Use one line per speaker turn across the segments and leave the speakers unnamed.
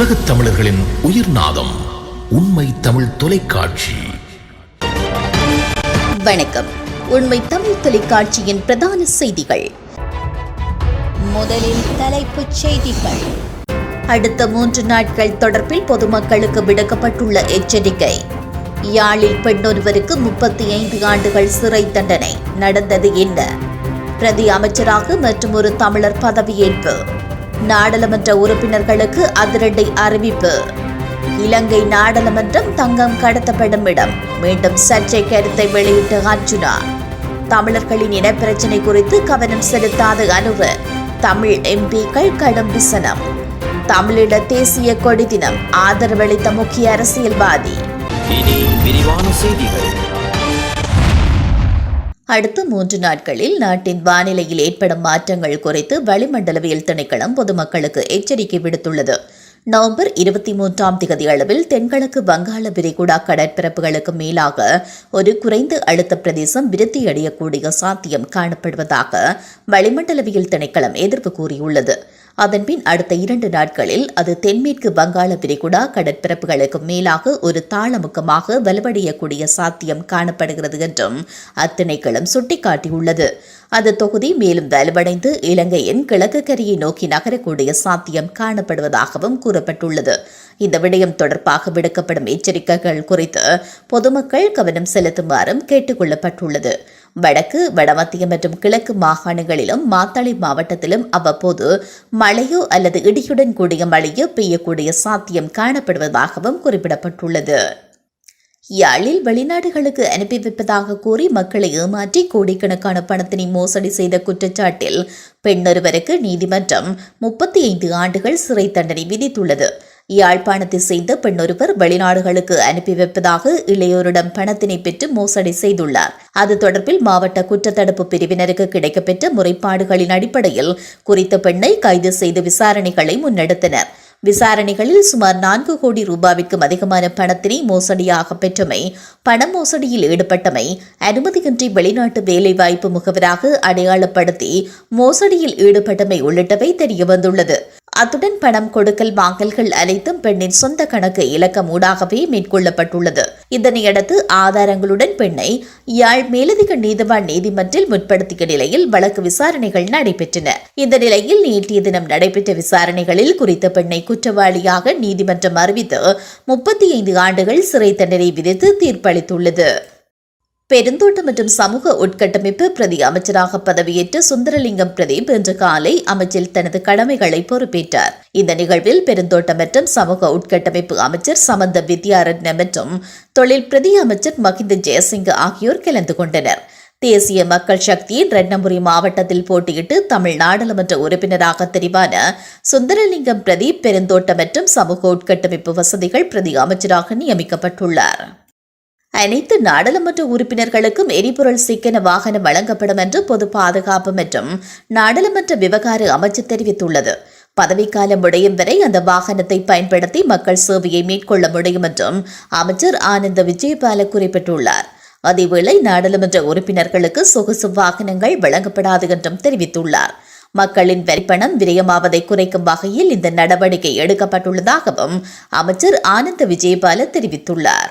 உலகத் தமிழர்களின் உயிர் நாதம் உண்மை தமிழ் தொலைக்காட்சி.
வணக்கம். உண்மை தமிழ் தொலைக்காட்சியின் பிரதான செய்திகள். முதலில் தலைப்புச் செய்திகள். அடுத்த மூன்று நாட்கள் தொடர்பில் பொதுமக்களுக்கு விடுக்கப்பட்டுள்ள எச்சரிக்கை. யாழில் பெண்ணொருவருக்கு முப்பத்தி ஐந்து ஆண்டுகள் சிறை தண்டனை. நடந்தது என்ன? பிரதி அமைச்சராக மற்றும் ஒரு தமிழர் பதவியேற்பு. நாடாளுமன்ற உறுப்பினர்களுக்கு அதிரடி அறிவிப்பு. இலங்கை நாடாளுமன்றம் தங்கம் கடத்தப்படும் இடம். மீண்டும் சர்ச்சை கருத்தை வெளியிட்ட அர்ஜுனா. தமிழர்களின் இனப்பிரச்சினை குறித்து கவனம் செலுத்தாத அனுவ. தமிழ் எம்பிக்கள் கடும் விசனம். தமிழீழ தேசிய கொடி தினம். ஆதரவளித்த முக்கிய அரசியல்வாதி.
இனி விரிவான செய்திகள்.
அடுத்த மூன்று நாட்களில் நாட்டின் வானிலையில் ஏற்படும் மாற்றங்கள் குறித்து வளிமண்டலவியல் திணைக்களம் பொதுமக்களுக்கு எச்சரிக்கை விடுத்துள்ளது. நவம்பர் இருபத்தி மூன்றாம் திகதி அளவில் தென்கிழக்கு வங்காள விரிகுடா கடற்பரப்புகளுக்கு மேலாக ஒரு குறைந்த அழுத்த பிரதேசம் விருத்தியடையக்கூடிய சாத்தியம் காணப்படுவதாக வளிமண்டலவியல் திணைக்களம் எதிர்ப்பு கூறியுள்ளது. அதன்பின் அடுத்த இரண்டு நாட்களில் அது தென்மேற்கு வங்காள விரிகுடா கடற்பரப்புகளுக்கு மேலாக ஒரு தாளமுக்கமாக வலுவடையக்கூடிய சாத்தியம் காணப்படுகிறது என்றும் அத்திணைக்களம் சுட்டிக்காட்டியுள்ளது. அந்த தொகுதி மேலும் வலுவடைந்து இலங்கையின் கிழக்கு கரையை நோக்கி நகரக்கூடிய சாத்தியம் காணப்படுவதாகவும் கூறப்பட்டுள்ளது. இந்த விடயம் தொடர்பாக விடுக்கப்படும் எச்சரிக்கைகள் குறித்து பொதுமக்கள் கவனம் செலுத்துமாறும் கேட்டுக் கொள்ளப்பட்டுள்ளது. வடக்கு வடமத்திய மற்றும் கிழக்கு மாகாணங்களிலும் மாத்தளை மாவட்டத்திலும் அவ்வப்போது மழையோ அல்லது இடியுடன் கூடிய மழையோ பெய்யக்கூடிய சாத்தியம் காணப்படுவதாகவும் குறிப்பிடப்பட்டுள்ளது. யாழில் வெளிநாடுகளுக்கு அனுப்பி வைப்பதாக கூறி மக்களை ஏமாற்றி கோடிக்கணக்கான பணத்தினை மோசடி செய்த குற்றச்சாட்டில் பெண்ணொருவருக்கு நீதிமன்றம் முப்பத்தி ஐந்து ஆண்டுகள் சிறை தண்டனை விதித்துள்ளது. யாழ்ப்பாணத்தை சேர்ந்த பெண்ணொருவர் வெளிநாடுகளுக்கு அனுப்பி வைப்பதாக இளையோரிடம் பணத்தினை பெற்று மோசடி செய்துள்ளார். அது தொடர்பில் மாவட்ட குற்றத்தடுப்பு பிரிவினருக்கு கிடைக்கப்பெற்ற முறைப்பாடுகளின் அடிப்படையில் குறித்த பெண்ணை கைது செய்து விசாரணைகளை முன்னெடுத்தனர். விசாரணைகளில் சுமார் நான்கு கோடி ரூபாவிற்கும் அதிகமான பணத்தினை மோசடியாக பெற்றமை பண மோசடியில் ஈடுபட்டமை அனுமதியின்றி வெளிநாட்டு வேலைவாய்ப்பு முகவராக அடையாளப்படுத்தி மோசடியில் ஈடுபட்டமை உள்ளிட்டவை தெரியவந்துள்ளது. அத்துடன் பணம் கொடுக்கல் வாங்கல்கள் அனைத்தும் பெண்ணின் சொந்த கணக்கு இலக்கம் ஊடாகவே மேற்கொள்ளப்பட்டுள்ளது. இதனையடுத்து ஆதாரங்களுடன் பெண்ணை யாழ் மேலதிக நீதிவான் நீதிமன்றில் முற்படுத்திய நிலையில் வழக்கு விசாரணைகள் நடைபெற்றன. இந்த நிலையில் நேற்றைய தினம் நடைபெற்ற விசாரணைகளில் குறித்த பெண்ணை குற்றவாளியாக நீதிமன்றம் அறிவித்து முப்பத்தி ஐந்து ஆண்டுகள் சிறை தண்டனை விதித்து தீர்ப்பளித்துள்ளது. பெருந்தோட்டம் மற்றும் சமூக உட்கட்டமைப்பு பிரதி அமைச்சராக பதவியேற்ற சுந்தரலிங்கம் பிரதீப் இன்று காலை அமைச்சில் தனது கடமைகளை பொறுப்பேற்றார். இந்த நிகழ்வில் பெருந்தோட்டம் மற்றும் சமூக உட்கட்டமைப்பு அமைச்சர் சமந்த வித்யாரட்ன மற்றும் தொழில் பிரதி அமைச்சர் மகிந்த ஜெயசிங் ஆகியோர் கலந்து கொண்டனர். தேசிய மக்கள் சக்தியின் ரெட்னபுரி மாவட்டத்தில் போட்டியிட்டு தமிழ் நாடாளுமன்ற உறுப்பினராக தெரிவான சுந்தரலிங்கம் பிரதீப் பெருந்தோட்டம் மற்றும் சமூக உட்கட்டமைப்பு வசதிகள் பிரதி அமைச்சராக நியமிக்கப்பட்டுள்ளார். அனைத்து நாடாளுமன்ற உறுப்பினர்களுக்கும் எரிபொருள் சிக்கன வாகனம் வழங்கப்படும் என்று பொது பாதுகாப்பு மற்றும் நாடாளுமன்ற விவகார அமைச்சர் தெரிவித்துள்ளது. பதவிக்காலம் முடியும் வரை அந்த வாகனத்தை பயன்படுத்தி மக்கள் சேவையை மேற்கொள்ள முடியும் என்றும் அமைச்சர் ஆனந்த விஜயபால குறிப்பிட்டுள்ளார். அதேவேளை நாடாளுமன்ற உறுப்பினர்களுக்கு சொகுசு வாகனங்கள் வழங்கப்படாது என்றும் தெரிவித்துள்ளார். மக்களின் வரிப்பணம் விரயமாவதை குறைக்கும் வகையில் இந்த நடவடிக்கை எடுக்கப்பட்டுள்ளதாகவும் அமைச்சர் ஆனந்த விஜயபால தெரிவித்துள்ளார்.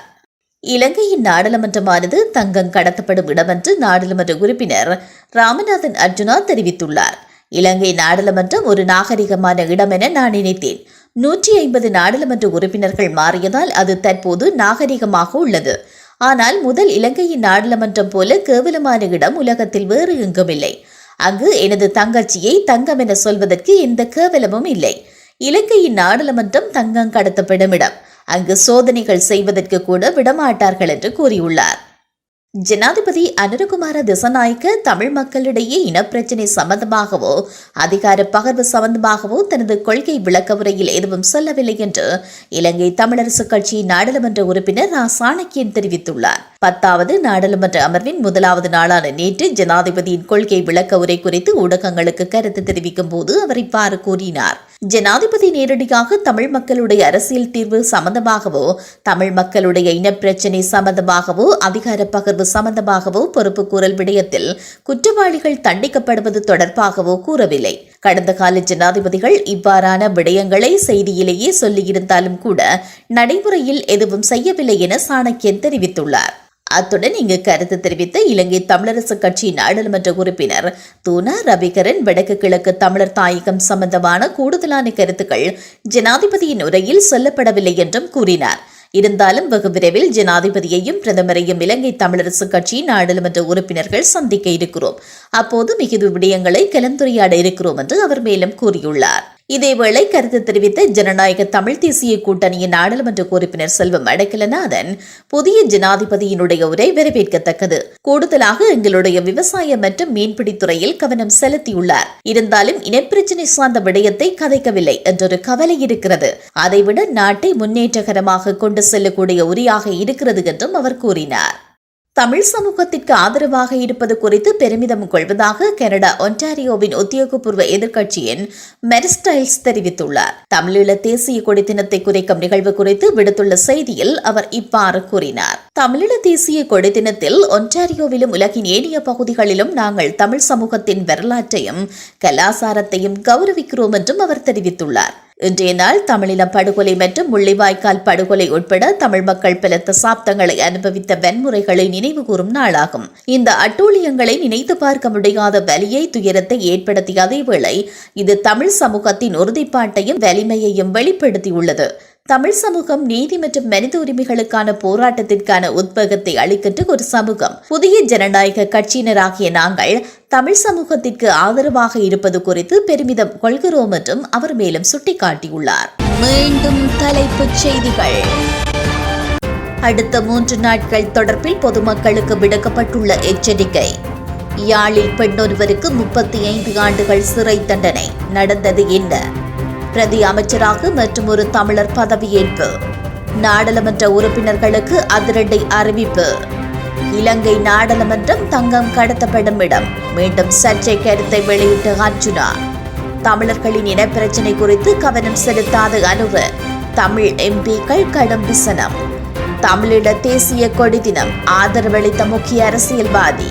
இலங்கையின் நாடாளுமன்றமானது தங்கம் கடத்தப்படும் இடமென்று நாடாளுமன்ற உறுப்பினர் ராமநாதன் அர்ஜுனா தெரிவித்துள்ளார். இலங்கை நாடாளுமன்றம் ஒரு நாகரிகமான இடம் என நான் நினைத்தேன். நூற்றி ஐம்பது நாடாளுமன்ற உறுப்பினர்கள் மாறியதால் அது தற்போது நாகரிகமாக உள்ளது. ஆனால் முதல் இலங்கையின் நாடாளுமன்றம் போல கேவலமான இடம் உலகத்தில் வேறு எங்கும் இல்லை அங்கு எனது தங்கச்சியை தங்கம் என சொல்வதற்கு எந்த கேவலமும் இல்லை. இலங்கையின் நாடாளுமன்றம் தங்கம் கடத்தப்படும் இடம். அங்கு சோதனைகள் செய்வதற்கு கூட விடமாட்டார்கள் என்று கூறியுள்ளார். ஜனாதிபதி அனுரகுமார திசநாயக்க தமிழ் மக்களிடையே இனப்பிரச்சினை சம்பந்தமாகவோ அதிகார பகிர்வு சம்பந்தமாகவோ தனது கொள்கை விளக்க உரையில் எதுவும் சொல்லவில்லை என்று இலங்கை தமிழரசு கட்சியின் நாடாளுமன்ற உறுப்பினர் ரா. சாணக்கியன் தெரிவித்துள்ளார். பத்தாவது நாடாளுமன்ற அமர்வின் முதலாவது நாளான நேற்று ஜனாதிபதியின் கொள்கை விளக்க உரை குறித்து ஊடகங்களுக்கு கருத்து தெரிவிக்கும் போது அவர் இவ்வாறு கூறினார். ஜனாதிபதி நேரடியாக தமிழ் மக்களுடைய அரசியல் தீர்வு சம்பந்தமாகவோ தமிழ் மக்களுடைய இனப்பிரச்சினை சம்பந்தமாகவோ அதிகார பகிர்வு சம்பந்தமாகவோ பொறுப்பு கூறல் விடயத்தில் குற்றவாளிகள் தண்டிக்கப்படுவது தொடர்பாகவோ கூறவில்லை. கடந்த கால ஜனாதிபதிகள் இவ்வாறான விடயங்களை செய்தியிலேயே சொல்லியிருந்தாலும் கூட நடைமுறையில் எதுவும் செய்யவில்லை என சாணக்கியன் தெரிவித்துள்ளார். அத்துடன் இங்கு கருத்து தெரிவித்த இலங்கை தமிழரசு கட்சி நாடாளுமன்ற உறுப்பினர் தூனா ரவிகரன் வடக்கு கிழக்கு தமிழர் தாயகம் சம்பந்தமான கூடுதலான கருத்துக்கள் ஜனாதிபதியின் உரையில் சொல்லப்படவில்லை என்றும் கூறினார். இருந்தாலும் வெகு விரைவில் ஜனாதிபதியையும் பிரதமரையும் இலங்கை தமிழரசு கட்சி நாடாளுமன்ற உறுப்பினர்கள் சந்திக்க இருக்கிறோம். அப்போது மிகுதி விடயங்களை கலந்துரையாட இருக்கிறோம் என்று அவர் மேலும் கூறியுள்ளார். இதேவேளை கருத்து தெரிவித்த ஜனநாயக தமிழ் தேசிய கூட்டணியின் நாடாளுமன்ற உறுப்பினர் செல்வம் அடக்கலநாதன் புதிய ஜனாதிபதியினுடைய உரை வரவேற்கத்தக்கது. கூடுதலாக எங்களுடைய விவசாய மற்றும் மீன்பிடி துறையில் கவனம் செலுத்தியுள்ளார். இருந்தாலும் இனப்பிரச்சினை சார்ந்த விடயத்தை கதைக்கவில்லை என்றொரு கவலை இருக்கிறது. அதைவிட நாட்டை முன்னேற்றகரமாக கொண்டு செல்லக்கூடிய உரியாக இருக்கிறது என்றும் அவர் கூறினார். தமிழ் சமூகத்திற்கு ஆதரவாக இருப்பது குறித்து பெருமிதம் கொள்வதாக கனடா ஒன்டாரியோவின் உத்தியோகபூர்வ எதிர்க்கட்சியின் மெரிஸ்டைல்ஸ் தெரிவித்துள்ளார். தமிழீழ தேசிய கொடி தினத்தை குறைக்கும் நிகழ்வு குறித்து விடுத்துள்ள செய்தியில் அவர் இவ்வாறு கூறினார். தமிழீழ தேசிய கொடி தினத்தில் ஒன்டாரியோவிலும் உலகின் ஏனைய பகுதிகளிலும் நாங்கள் தமிழ் சமூகத்தின் வரலாற்றையும் கலாசாரத்தையும் கௌரவிக்கிறோம் என்றும் அவர் தெரிவித்துள்ளார். இன்றைய நாள் தமிழின படுகொலை மற்றும் முள்ளிவாய்க்கால் படுகொலை உட்பட தமிழ் மக்கள் பல தசாப்தங்களை அனுபவித்த வன்முறைகளை நினைவுகூரும் நாளாகும். இந்த அட்டூழியங்களை நினைத்து பார்க்க முடியாத வலியை துயரத்தை ஏற்படுத்திய அதேவேளை இது தமிழ் சமூகத்தின் உறுதிப்பாட்டையும் வலிமையையும் வெளிப்படுத்தியுள்ளது. தமிழ் சமூகம் நீதி மற்றும் மனித உரிமைகளுக்கான போராட்டத்திற்கான உத்வேகத்தை அளிக்கின்ற ஒரு சமூகம். புதிய ஜனநாயக கட்சியினராகிய நாங்கள் தமிழ் சமூகத்திற்கு ஆதரவாக இருப்பது குறித்து பெருமிதம் கொள்கிறோம் என்றும் அவர் மேலும் சுட்டிக்காட்டியுள்ளார். மீண்டும் தலைப்புச் செய்திகள். அடுத்த மூன்று நாட்கள் தொடர்பில் பொதுமக்களுக்கு விடுக்கப்பட்டுள்ள எச்சரிக்கை. யாழில் பெண்ணொருவருக்கு முப்பத்தி ஐந்து ஆண்டுகள் சிறை தண்டனை. நடந்தது என்ன? பிரதி அமைச்சராக மற்றும் ஒரு தமிழர் பதவியேற்பு. நாடாளுமன்ற உறுப்பினர்களுக்கு அதிரடி அறிவிப்பு. இலங்கை நாடாளுமன்றம் தங்கம் கடத்தப்படும் இடம். மீண்டும் சர்ச்சை கருத்தை வெளியிட்ட அர்ஜுனா. தமிழர்களின் இனப்பிரச்சினை குறித்து கவனம் செலுத்தாத அனுர தமிழ் எம்பிக்கள் கடும் விசனம். தமிழீழ தேசிய கொடி தினம். ஆதரவளித்த முக்கிய அரசியல்வாதி.